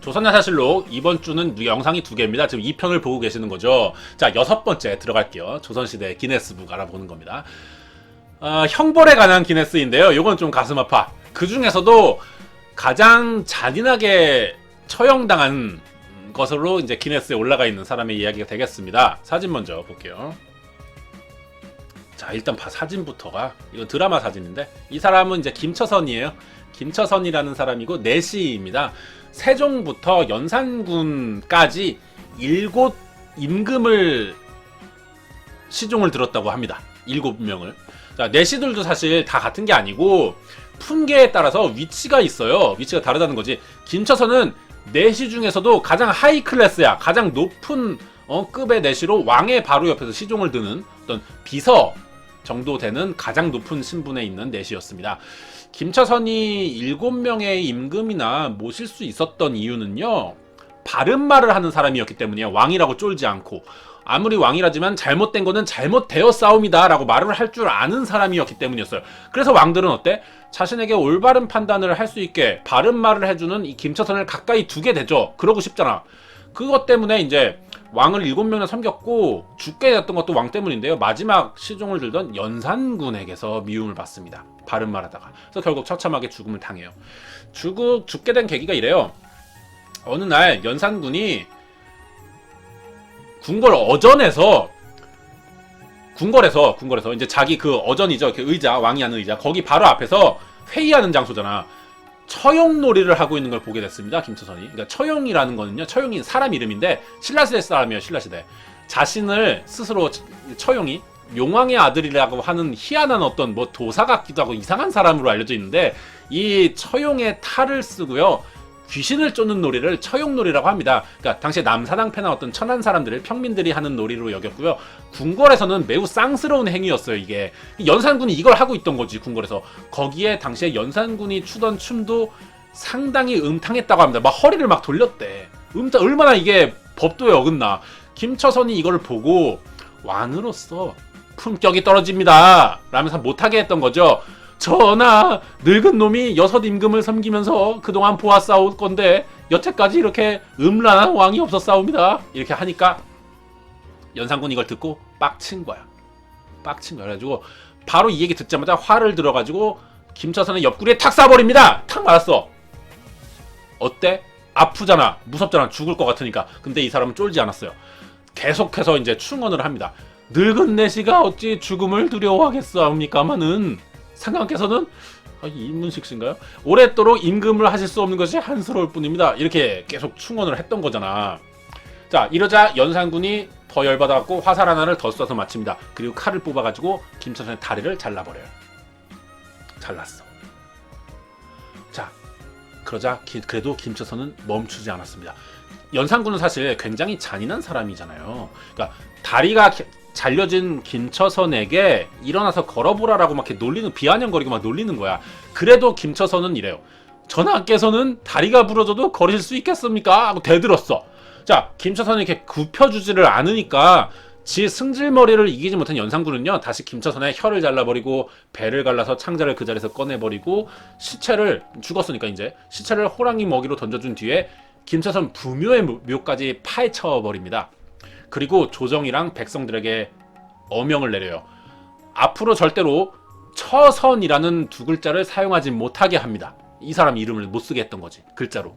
조선의 사실록 이번 주는 영상이 두 개입니다. 지금 2편을 보고 계시는 거죠. 자, 여섯 번째 들어갈게요. 조선시대 기네스북 알아보는 겁니다. 어, 형벌에 관한 기네스인데요. 요건 좀 가슴 아파. 그 중에서도 가장 잔인하게 처형당한 것으로 이제 기네스에 올라가 있는 사람의 이야기가 되겠습니다. 사진 먼저 볼게요. 자, 일단 봐 사진부터가 이건 드라마 사진인데 이 사람은 이제 김처선이에요. 김처선이라는 사람이고 내시입니다. 세종부터 연산군까지 일곱 임금을 시종을 들었다고 합니다. 일곱 명을. 자, 내시들도 사실 다 같은 게 아니고 품계에 따라서 위치가 있어요. 위치가 다르다는 거지. 김처선은 내시 중에서도 가장 하이 클래스야. 가장 높은 어, 급의 내시로 왕의 바로 옆에서 시종을 드는 어떤 비서 정도 되는 가장 높은 신분에 있는 내시였습니다. 김처선이 일곱 명의 임금이나 모실 수 있었던 이유는요. 바른 말을 하는 사람이었기 때문이에요. 왕이라고 쫄지 않고. 아무리 왕이라지만 잘못된 거는 잘못되어 싸움이다 라고 말을 할 줄 아는 사람이었기 때문이었어요. 그래서 왕들은 어때? 자신에게 올바른 판단을 할 수 있게 바른 말을 해주는 이 김처선을 가까이 두게 되죠. 그러고 싶잖아. 그것 때문에 이제 왕을 일곱 명이나 섬겼고 죽게 됐던 것도 왕 때문인데요. 마지막 시종을 들던 연산군에게서 미움을 받습니다. 바른 말하다가. 그래서 결국 처참하게 죽음을 당해요. 죽, 죽게 된 계기가 이래요. 어느 날 연산군이 궁궐 어전에서 궁궐에서 궁궐에서 이제 자기 그 어전이죠. 그 의자 왕이 하는 의자 거기 바로 앞에서 회의하는 장소잖아. 처용놀이를 하고 있는 걸 보게 됐습니다. 김처선이. 그러니까 처용이라는 거는요. 처용이 사람 이름인데 신라시대 사람이에요. 신라시대. 자신을 스스로 처용이 용왕의 아들이라고 하는 희한한 어떤 뭐 도사 같기도 하고 이상한 사람으로 알려져 있는데 이 처용의 탈을 쓰고요. 귀신을 쫓는 놀이를 처용놀이라고 합니다. 그러니까 당시에 남사당패나 어떤 천한 사람들을 평민들이 하는 놀이로 여겼고요. 궁궐에서는 매우 쌍스러운 행위였어요. 이게 연산군이 이걸 하고 있던 거지 궁궐에서. 거기에 당시에 연산군이 추던 춤도 상당히 음탕했다고 합니다. 막 허리를 막 돌렸대. 음탕 얼마나 이게 법도에 어긋나. 김처선이 이걸 보고 왕으로서 품격이 떨어집니다. 라면서 못하게 했던 거죠. 전하, 늙은 놈이 여섯 임금을 섬기면서 그동안 보아 싸울 건데 여태까지 이렇게 음란한 왕이 없었사옵니다. 이렇게 하니까 연산군 이걸 듣고 빡친 거야. 빡친 거야. 그래가지고 바로 이 얘기 듣자마자 화를 들어가지고 김처선의 옆구리에 탁 쏴버립니다. 탁 맞았어. 어때? 아프잖아. 무섭잖아. 죽을 것 같으니까. 근데 이 사람은 쫄지 않았어요. 계속해서 이제 충언을 합니다. 늙은 내시가 어찌 죽음을 두려워하겠사옵니까마는 상관께서는 아, 이문식 씨인가요? 오랫도록 임금을 하실 수 없는 것이 한스러울 뿐입니다. 이렇게 계속 충원을 했던 거잖아. 자 이러자 연산군이 더 열받아갖고 화살 하나를 더 쏴서 마칩니다. 그리고 칼을 뽑아가지고 김처선의 다리를 잘라버려요. 잘랐어. 자 그러자 기, 그래도 김처선은 멈추지 않았습니다. 연산군은 사실 굉장히 잔인한 사람이잖아요. 그러니까 다리가 잘려진 김처선에게 일어나서 걸어보라라고 막 이렇게 놀리는 비아냥거리고 막 놀리는 거야. 그래도 김처선은 이래요. 전하께서는 다리가 부러져도 걸으실 수 있겠습니까? 하고 대들었어. 자, 김처선이 이렇게 굽혀주지를 않으니까 지 승질머리를 이기지 못한 연산군은요 다시 김처선의 혀를 잘라버리고 배를 갈라서 창자를 그 자리에서 꺼내버리고 시체를 죽었으니까 이제 시체를 호랑이 먹이로 던져준 뒤에 김처선 부묘의 묘까지 파헤쳐 버립니다. 그리고 조정이랑 백성들에게 어명을 내려요. 앞으로 절대로 처선이라는 두 글자를 사용하지 못하게 합니다. 이 사람 이름을 못 쓰게 했던 거지 글자로.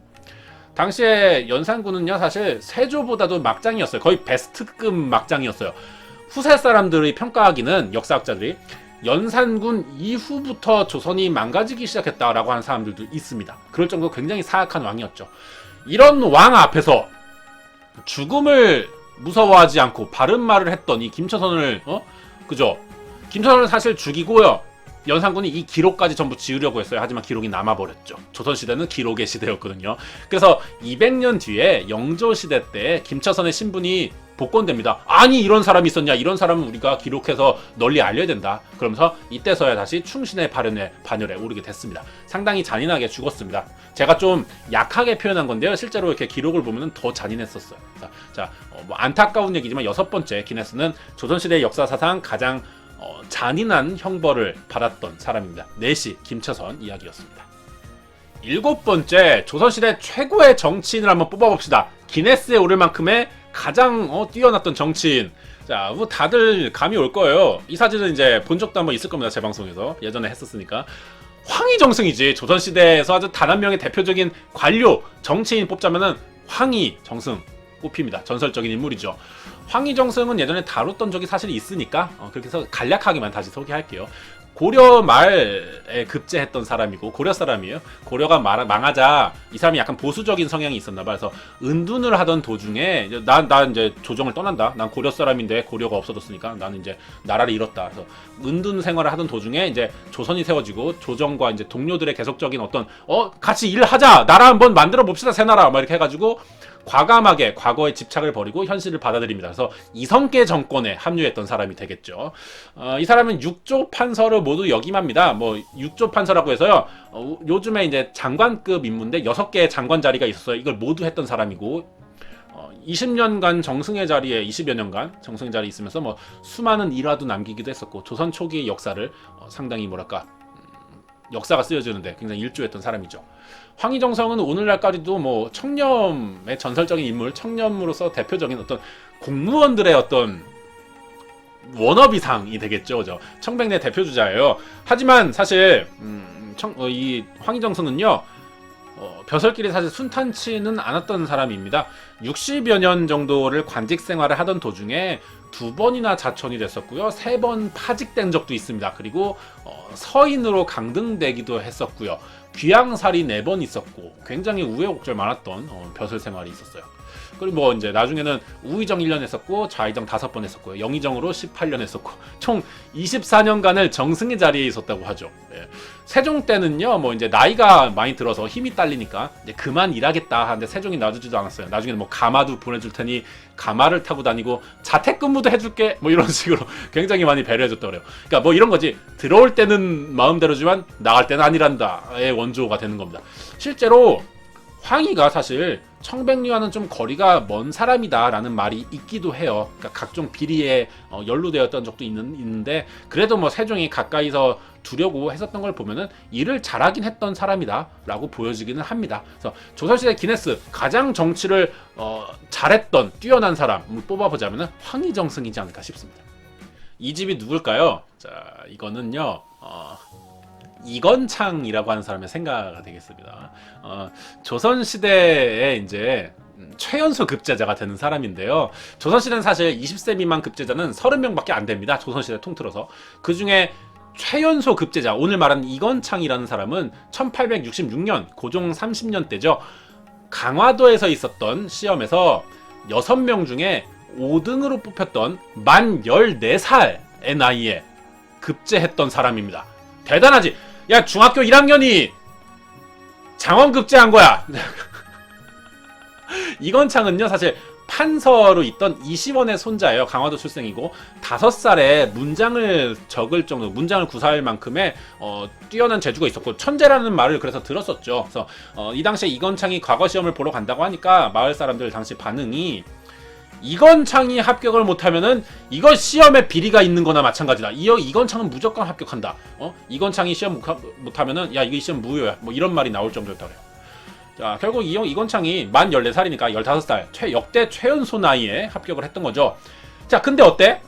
당시에 연산군은요 사실 세조보다도 막장이었어요. 거의 베스트급 막장이었어요. 후세 사람들의 평가하기는 역사학자들이 연산군 이후부터 조선이 망가지기 시작했다라고 하는 사람들도 있습니다. 그럴 정도로 굉장히 사악한 왕이었죠. 이런 왕 앞에서 죽음을 무서워하지 않고 바른 말을 했던 이 김처선을 어 그죠? 김처선을 사실 죽이고요. 연산군이 이 기록까지 전부 지우려고 했어요. 하지만 기록이 남아버렸죠. 조선시대는 기록의 시대였거든요. 그래서 200년 뒤에 영조시대 때 김처선의 신분이 복권됩니다. 아니 이런 사람이 있었냐? 이런 사람은 우리가 기록해서 널리 알려야 된다. 그러면서 이때서야 다시 충신의 발현에 반열에 오르게 됐습니다. 상당히 잔인하게 죽었습니다. 제가 좀 약하게 표현한 건데요. 실제로 이렇게 기록을 보면 더 잔인했었어요. 자, 자 어, 뭐 안타까운 얘기지만 여섯 번째 기네스는 조선시대 역사 사상 가장 어, 잔인한 형벌을 받았던 사람입니다. 내시 김처선 이야기였습니다. 일곱 번째 조선시대 최고의 정치인을 한번 뽑아봅시다. 기네스에 오를 만큼의 가장 어, 뛰어났던 정치인. 자, 뭐 다들 감이 올 거예요. 이 사진은 이제 본 적도 한번 있을 겁니다. 제 방송에서 예전에 했었으니까. 황희정승이지. 조선시대에서 아주 단 한 명의 대표적인 관료 정치인 뽑자면은 황희정승 꼽힙니다. 전설적인 인물이죠. 황희정승은 예전에 다뤘던 적이 사실 있으니까 어, 그렇게 해서 간략하게만 다시 소개할게요. 고려 말에 급제했던 사람이고 고려 사람이에요. 고려가 말- 망하자 이 사람이 약간 보수적인 성향이 있었나 봐. 그래서 은둔을 하던 도중에 난난 이제 조정을 떠난다. 난 고려 사람인데 고려가 없어졌으니까 나는 이제 나라를 잃었다. 그래서 은둔 생활을 하던 도중에 이제 조선이 세워지고 조정과 이제 동료들의 계속적인 어떤 어 같이 일하자 나라 한번 만들어 봅시다 새 나라 막 이렇게 해가지고 과감하게 과거의 집착을 버리고 현실을 받아들입니다. 그래서 이성계 정권에 합류했던 사람이 되겠죠. 어, 이 사람은 육조 판서를 모두 역임합니다. 뭐 육조 판서라고 해서요. 어, 요즘에 이제 장관급 인물인데 여섯 개의 장관 자리가 있었어요. 이걸 모두 했던 사람이고 어, 20년간 정승의 자리에 20여 년간 정승의 자리에 있으면서 뭐 수많은 일화도 남기기도 했었고 조선 초기의 역사를 어, 상당히 뭐랄까 음, 역사가 쓰여지는데 굉장히 일조했던 사람이죠. 황희정성은 오늘날까지도 뭐 청렴의 전설적인 인물, 청렴으로서 대표적인 어떤 공무원들의 어떤 워너비상이 되겠죠, 그죠? 청백내 대표 주자예요. 하지만 사실 음, 청, 어, 이 황희정성은요. 어, 벼슬길이 사실 순탄치는 않았던 사람입니다. 60여 년 정도를 관직 생활을 하던 도중에 두 번이나 자천이 됐었고요. 세 번 파직된 적도 있습니다. 그리고 어, 서인으로 강등되기도 했었고요. 귀양살이 네 번 있었고 굉장히 우여곡절 많았던 어, 벼슬 생활이 있었어요. 그리고 뭐 이제 나중에는 우의정 1년 했었고 좌의정 5번 했었고요. 영의정으로 18년 했었고 총 24년간을 정승의 자리에 있었다고 하죠. 예. 세종 때는요. 뭐 이제 나이가 많이 들어서 힘이 딸리니까 이제 그만 일하겠다 하는데 세종이 놔주지도 않았어요. 나중에는 뭐 가마도 보내줄 테니 가마를 타고 다니고 자택근무도 해줄게 뭐 이런 식으로 굉장히 많이 배려해줬다 그래요. 그러니까 뭐 이런 거지 들어올 때는 마음대로지만 나갈 때는 아니란다의 원조가 되는 겁니다. 실제로 황희가 사실 청백리와는 좀 거리가 먼 사람이다라는 말이 있기도 해요. 그러니까 각종 비리에 어, 연루되었던 적도 있는, 있는데 그래도 뭐 세종이 가까이서 두려고 했었던 걸 보면은 일을 잘하긴 했던 사람이다라고 보여지기는 합니다. 그래서 조선시대 기네스 가장 정치를 어, 잘했던 뛰어난 사람을 뽑아보자면은 황희정승이지 않을까 싶습니다. 이 집이 누굴까요? 자 이거는요. 어, 이건창이라고 하는 사람의 생가가 되겠습니다. 어, 조선 시대에 이제 음, 최연소 급제자가 되는 사람인데요. 조선 시대는 사실 20세 미만 급제자는 30명밖에 안 됩니다. 조선 시대 통틀어서 그 중에 최연소 급제자 오늘 말하는 이건창이라는 사람은 1866년 고종 30년 때죠. 강화도에서 있었던 시험에서 6명 중에 5등으로 뽑혔던 만 14살의 나이에 급제했던 사람입니다. 대단하지. 야 중학교 1학년이 장원 급제한 거야. 이건창은요 사실 판서로 있던 이시원의 손자예요. 강화도 출생이고 다섯 살에 문장을 적을 정도, 문장을 구사할 만큼의 어, 뛰어난 재주가 있었고 천재라는 말을 그래서 들었었죠. 그래서 어, 이 당시에 이건창이 과거 시험을 보러 간다고 하니까 마을 사람들 당시 반응이 이건 창이 합격을 못하면은 이건 시험에 비리가 있는 거나 마찬가지다. 이 이건 창은 무조건 합격한다. 어? 이건 창이 시험 못 하- 못하면은 야 이거 이 시험 무효야. 뭐 이런 말이 나올 정도였다 그래요. 자 결국 이 이건 창이 만 14살이니까 15살 최 역대 최연소 나이에 합격을 했던 거죠. 자 근데 어때?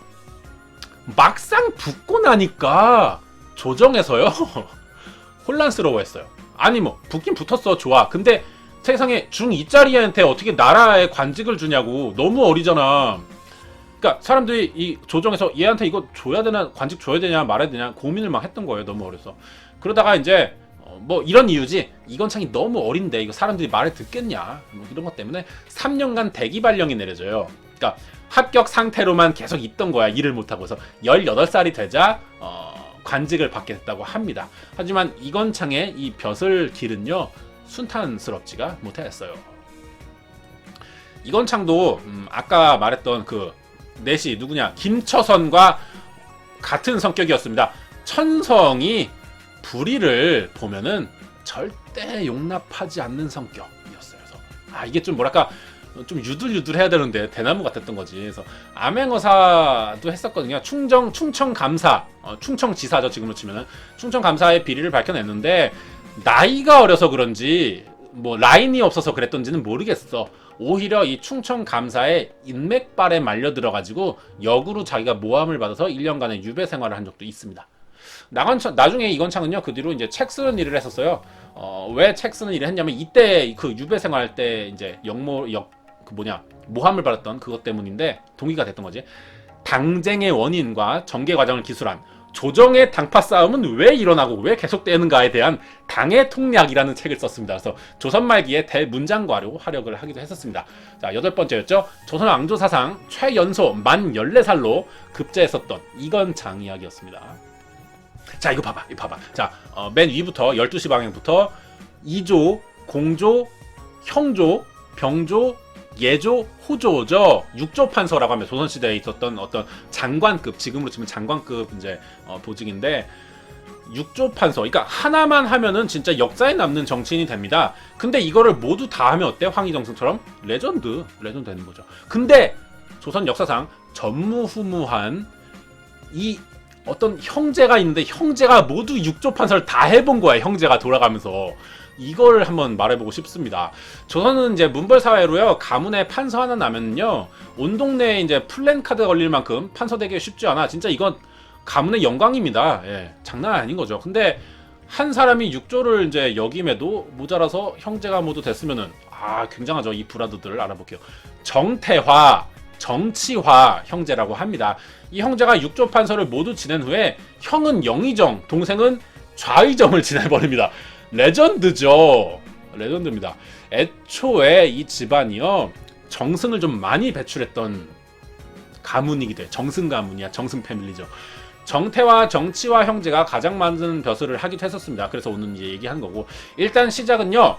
막상 붙고 나니까 조정에서요 혼란스러워했어요. 아니 뭐 붙긴 붙었어 좋아. 근데 세상에 중2짜리한테 어떻게 나라에 관직을 주냐고 너무 어리잖아. 그러니까 사람들이 이 조정에서 얘한테 이거 줘야 되나 관직 줘야 되냐 말아야 되냐 고민을 막 했던 거예요. 너무 어려서. 그러다가 이제 어, 뭐 이런 이유지. 이건창이 너무 어린데 이거 사람들이 말을 듣겠냐. 뭐 이런 것 때문에 3년간 대기 발령이 내려져요. 그러니까 합격 상태로만 계속 있던 거야. 일을 못 하고서 18살이 되자 어, 관직을 받게 됐다고 합니다. 하지만 이건창의 이 벼슬 길은요. 순탄스럽지가 못했어요. 이건창도 음, 아까 말했던 그 넷이 누구냐 김처선과 같은 성격이었습니다. 천성이 불의를 보면은 절대 용납하지 않는 성격이었어요. 그래서 아 이게 좀 뭐랄까 좀 유들유들해야 되는데 대나무 같았던 거지. 그래서 암행어사도 했었거든요. 충정 충청 감사, 어, 충청 지사죠 지금으로 치면은 충청 감사의 비리를 밝혀냈는데 나이가 어려서 그런지 뭐 라인이 없어서 그랬던지는 모르겠어. 오히려 이 충청 감사의 인맥발에 말려 들어가지고 역으로 자기가 모함을 받아서 1년간의 유배 생활을 한 적도 있습니다. 나건창 나중에 이건창은요 그 뒤로 이제 책 쓰는 일을 했었어요. 어, 왜 책 쓰는 일을 했냐면 이때 그 유배 생활 때 이제 역모 역 그 뭐냐 모함을 받았던 그것 때문인데 동의가 됐던 거지. 당쟁의 원인과 전개 과정을 기술한 조정의 당파 싸움은 왜 일어나고 왜 계속되는가에 대한 당의 통략이라는 책을 썼습니다. 그래서 조선 말기에 대문장과로 활약을 하기도 했었습니다. 자, 여덟 번째였죠. 조선 왕조 사상 최연소 만 14살로 급제했었던 이건장 이야기였습니다. 자, 이거 봐봐. 이거 봐봐. 자, 어, 맨 위부터 12시 방향부터 2조, 공조, 형조, 병조, 예조, 호조죠. 육조 판서라고 하면 조선 시대에 있었던 어떤 장관급, 지금으로 치면 장관급 이제 어, 보직인데 육조 판서. 그러니까 하나만 하면은 진짜 역사에 남는 정치인이 됩니다. 근데 이거를 모두 다 하면 어때? 황희정승처럼 레전드, 레전드 되는 거죠. 근데 조선 역사상 전무후무한 이 어떤 형제가 있는데 형제가 모두 육조 판서를 다 해본 거야. 형제가 돌아가면서. 이걸 한번 말해보고 싶습니다. 조선은 이제 문벌 사회로요. 가문에 판서 하나 나면요. 온 동네에 이제 플랜 카드 걸릴 만큼 판서 되기 쉽지 않아. 진짜 이건 가문의 영광입니다. 예, 장난 아닌 거죠. 근데 한 사람이 육조를 이제 역임에도 모자라서 형제가 모두 됐으면은 아 굉장하죠. 이 브라더들을 알아볼게요. 정태화, 정치화 형제라고 합니다. 이 형제가 육조 판서를 모두 지낸 후에 형은 영의정, 동생은 좌의정을 지내버립니다. 레전드죠. 레전드입니다. 애초에 이 집안이요 정승을 좀 많이 배출했던 가문이기도 해. 정승 가문이야. 정승 패밀리죠. 정태와 정치와 형제가 가장 많은 벼슬을 하기도 했었습니다. 그래서 오늘 이제 얘기한 거고 일단 시작은요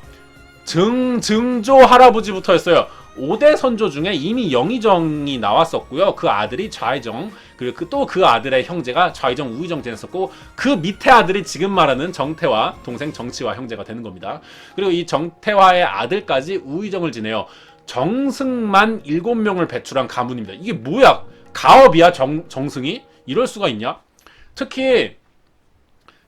증증조 할아버지부터였어요. 5대 선조 중에 이미 영의정이 나왔었고요. 그 아들이 좌의정, 그리고 또 그 아들의 형제가 좌의정, 우의정 지냈었고, 그 밑에 아들이 지금 말하는 정태화, 동생 정치화 형제가 되는 겁니다. 그리고 이 정태화의 아들까지 우의정을 지내요. 정승만 7명을 배출한 가문입니다. 이게 뭐야? 가업이야, 정, 정승이? 이럴 수가 있냐? 특히,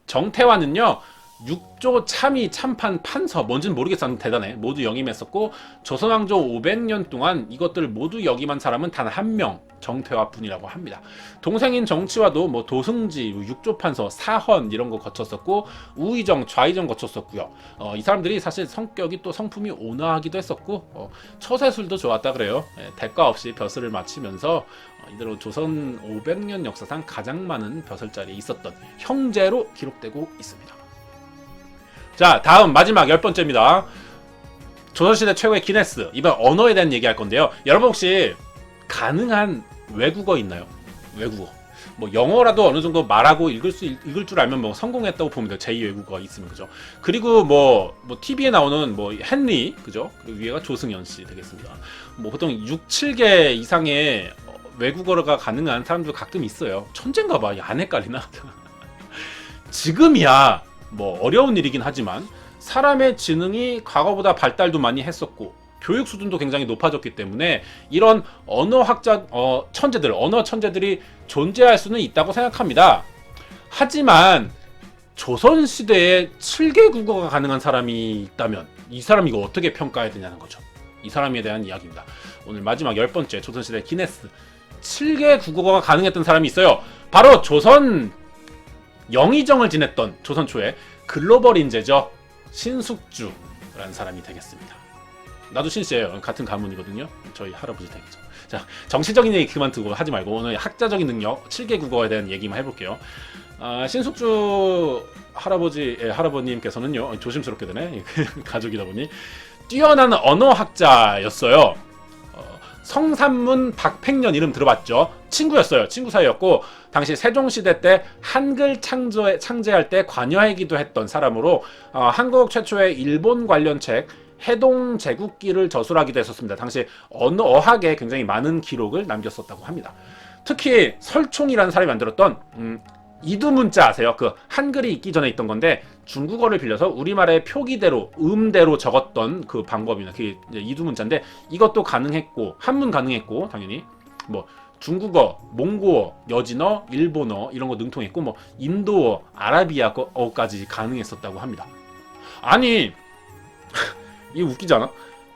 정태화는요, 6조 참의 참판 판서. 뭔지는 모르겠어. 대단해. 모두 역임했었고 조선왕조 500년 동안 이것들을 모두 역임한 사람은 단 한 명 정태화뿐이라고 합니다. 동생인 정치와도 뭐 도승지 6조 판서 사헌 이런 거 거쳤었고 우의정 좌의정 거쳤었고요. 어, 이 사람들이 사실 성격이 또 성품이 온화하기도 했었고 어, 처세술도 좋았다 그래요. 예, 대가 없이 벼슬을 마치면서 어, 이대로 조선 500년 역사상 가장 많은 벼슬자리에 있었던 형제로 기록되고 있습니다 자, 다음 마지막 열 번째입니다. 조선시대 최고의 기네스. 이번 언어에 대한 얘기할 건데요. 여러분 혹시 가능한 외국어 있나요? 외국어. 뭐 영어라도 어느 정도 말하고 읽을 수 읽을 줄 알면 뭐 성공했다고 보면 돼요. 제2 외국어가 있으면 그죠. 그리고 뭐뭐 뭐 TV에 나오는 뭐 헨리 그죠. 그리고 위에가 조승연 씨 되겠습니다. 뭐 보통 6, 7개 이상의 외국어가 가능한 사람들 가끔 있어요. 천재인가 봐. 안 헷갈리나? 지금이야 뭐 어려운 일이긴 하지만 사람의 지능이 과거보다 발달도 많이 했었고 교육 수준도 굉장히 높아졌기 때문에 이런 언어학자 어, 천재들 언어 천재들이 존재할 수는 있다고 생각합니다. 하지만 조선 시대에 7개 국어가 가능한 사람이 있다면 이 사람 이거 어떻게 평가해야 되냐는 거죠. 이 사람에 대한 이야기입니다. 오늘 마지막 열 번째 조선 시대 기네스 7개 국어가 가능했던 사람이 있어요. 바로 조선 영의정을 지냈던 조선 초에 글로벌 인재죠. 신숙주라는 사람이 되겠습니다. 나도 신씨예요. 같은 가문이거든요. 저희 할아버지 되겠죠. 자, 정치적인 얘기 그만 두고 하지 말고 오늘 학자적인 능력 7개 국어에 대한 얘기만 해볼게요. 아, 신숙주 할아버지, 예, 할아버님께서는요, 조심스럽게 되네. 가족이다 보니. 뛰어난 언어학자였어요. 어, 성산문 박팽년 이름 들어봤죠? 친구였어요. 친구 사이였고, 당시 세종시대 때 한글 창조에, 창제할 때 관여하기도 했던 사람으로, 어, 한국 최초의 일본 관련 책, 해동 제국기를 저술하기도 했었습니다. 당시 언어 어학에 굉장히 많은 기록을 남겼었다고 합니다. 특히 설총이라는 사람이 만들었던 음, 이두문자 아세요? 그 한글이 있기 전에 있던 건데 중국어를 빌려서 우리말의 표기대로 음대로 적었던 그 방법이나 그게 이제 이두 문자인데 이것도 가능했고 한문 가능했고 당연히 뭐 중국어, 몽고어, 여진어, 일본어 이런 거 능통했고 뭐 인도어, 아라비아어까지 가능했었다고 합니다. 아니 이게 웃기잖아.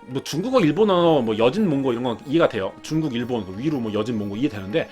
뭐 중국어, 일본어, 뭐 여진 몽고 이런 건 이해가 돼요. 중국, 일본, 그 위로 뭐 여진 몽고 이해되는데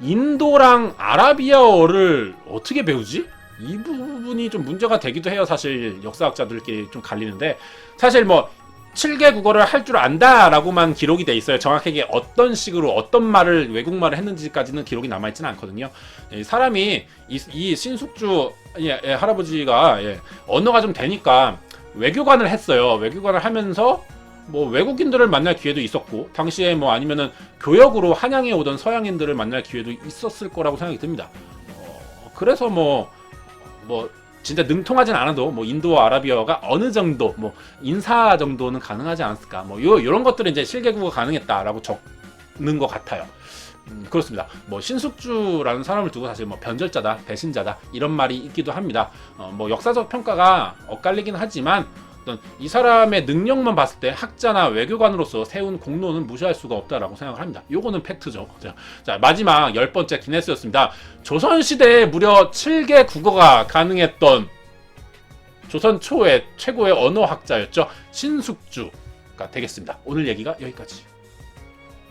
인도랑 아라비아어를 어떻게 배우지? 이 부분이 좀 문제가 되기도 해요. 사실 역사학자들끼리 좀 갈리는데 사실 뭐 7개 국어를 할 줄 안다라고만 기록이 돼 있어요. 정확하게 어떤 식으로 어떤 말을 외국 말을 했는지까지는 기록이 남아 있지는 않거든요. 예, 사람이 이, 이 신숙주 예, 예, 할아버지가 예, 언어가 좀 되니까 외교관을 했어요. 외교관을 하면서 뭐 외국인들을 만날 기회도 있었고 당시에 뭐 아니면은 교역으로 한양에 오던 서양인들을 만날 기회도 있었을 거라고 생각이 듭니다. 어, 그래서 뭐 뭐 진짜 능통하진 않아도 뭐 인도 아라비아가 어느 정도 뭐 인사 정도는 가능하지 않았을까 뭐 요, 요런 것들은 이제 실개국어 가능했다라고 적는 것 같아요. 음, 그렇습니다. 뭐 신숙주라는 사람을 두고 사실 뭐 변절자다, 배신자다 이런 말이 있기도 합니다. 어, 뭐 역사적 평가가 엇갈리긴 하지만 어떤 이 사람의 능력만 봤을 때 학자나 외교관으로서 세운 공로는 무시할 수가 없다라고 생각을 합니다. 요거는 팩트죠. 자, 자, 마지막 열 번째 기네스였습니다. 조선 시대에 무려 7개 국어가 가능했던 조선 초의 최고의 언어학자였죠. 신숙주가 되겠습니다. 오늘 얘기가 여기까지.